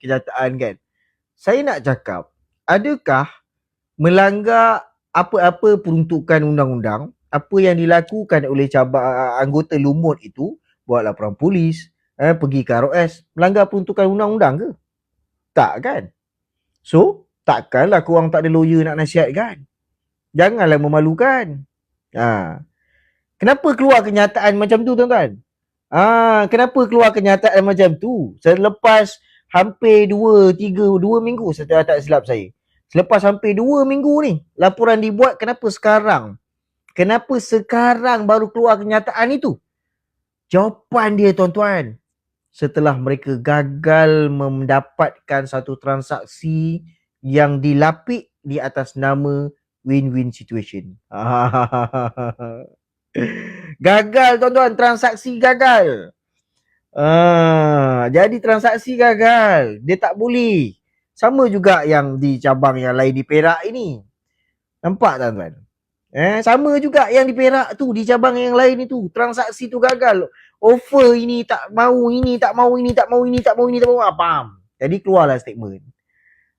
kenyataan kan. Saya nak cakap, adakah melanggar apa-apa peruntukan undang-undang, apa yang dilakukan oleh cabang anggota lumut itu, buat laporan polis, eh, pergi ke ROS, melanggar peruntukan undang-undang ke? Tak kan? So, takkanlah korang tak ada lawyer nak nasihatkan. Janganlah memalukan. Ha. Kenapa keluar kenyataan macam tu tuan-tuan? Ah, kenapa keluar kenyataan macam tu? Selepas hampir 2 3 2 minggu saya tak silap saya. Selepas hampir 2 minggu ni laporan dibuat kenapa sekarang? Kenapa sekarang baru keluar kenyataan itu? Jawapan dia tuan-tuan. Setelah mereka gagal mendapatkan satu transaksi yang dilapik di atas nama win-win situation. gagal tuan-tuan, transaksi gagal. Ah, jadi transaksi gagal. Dia tak boleh. Sama juga yang di cabang yang lain di Perak ini. Nampak tuan-tuan? Eh, sama juga yang di Perak tu, di cabang yang lain itu. Transaksi tu gagal. Offer ini tak mau, ini tak mau, ini tak mau, ini tak mau, ini tak mau. Ah, faham? Jadi keluarlah statement.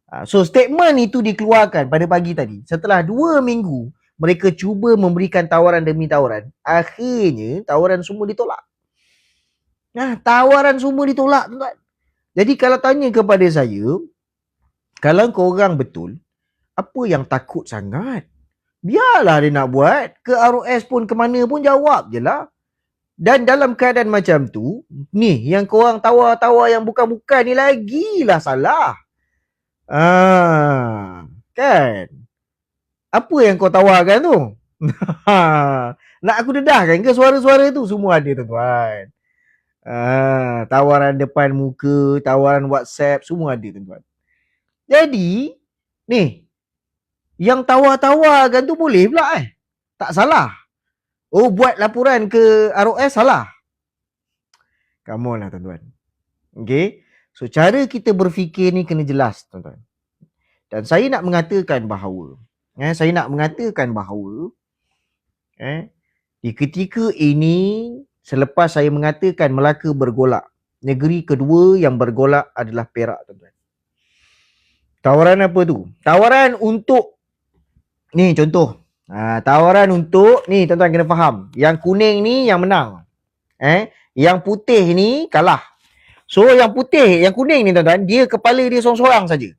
Ah, so statement itu dikeluarkan pada pagi tadi. Setelah dua minggu, mereka cuba memberikan tawaran demi tawaran. Akhirnya, tawaran semua ditolak. Nah, tawaran semua ditolak tuan-tuan. Jadi kalau tanya kepada saya, kalau kau orang betul, apa yang takut sangat? Biarlah dia nak buat. Ke ROS pun ke mana pun jawab je lah. Dan dalam keadaan macam tu, ni yang korang tawar-tawar yang bukan-bukan ni lagilah salah. Ah, kan? Apa yang kau tawarkan tu? nak aku dedahkan ke suara-suara tu? Semua ada tuan-tuan. Ah, tawaran depan muka, tawaran WhatsApp, semua ada tuan-tuan. Jadi, ni, yang tawar-tawarkan tu boleh pula eh. Tak salah. Oh, buat laporan ke ROS salah. Come on lah tuan-tuan. Okay. So, cara kita berfikir ni kena jelas tuan-tuan. Dan saya nak mengatakan bahawa, eh, saya nak mengatakan bahawa, eh, di ketika ini selepas saya mengatakan Melaka bergolak. Negeri kedua yang bergolak adalah Perak tuan-tuan. Tawaran apa tu? Tawaran untuk ni contoh. Ha, tawaran untuk ni tuan-tuan kena faham. Yang kuning ni yang menang. Eh, yang putih ni kalah. So yang putih, yang kuning ni tuan-tuan, dia kepala dia seorang-seorang saja.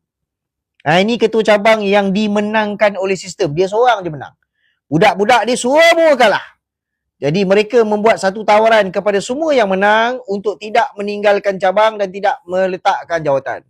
Ha, ini ketua cabang yang dimenangkan oleh sistem. Dia seorang je menang. Budak-budak dia semua kalah. Jadi mereka membuat satu tawaran kepada semua yang menang untuk tidak meninggalkan cabang dan tidak meletakkan jawatan.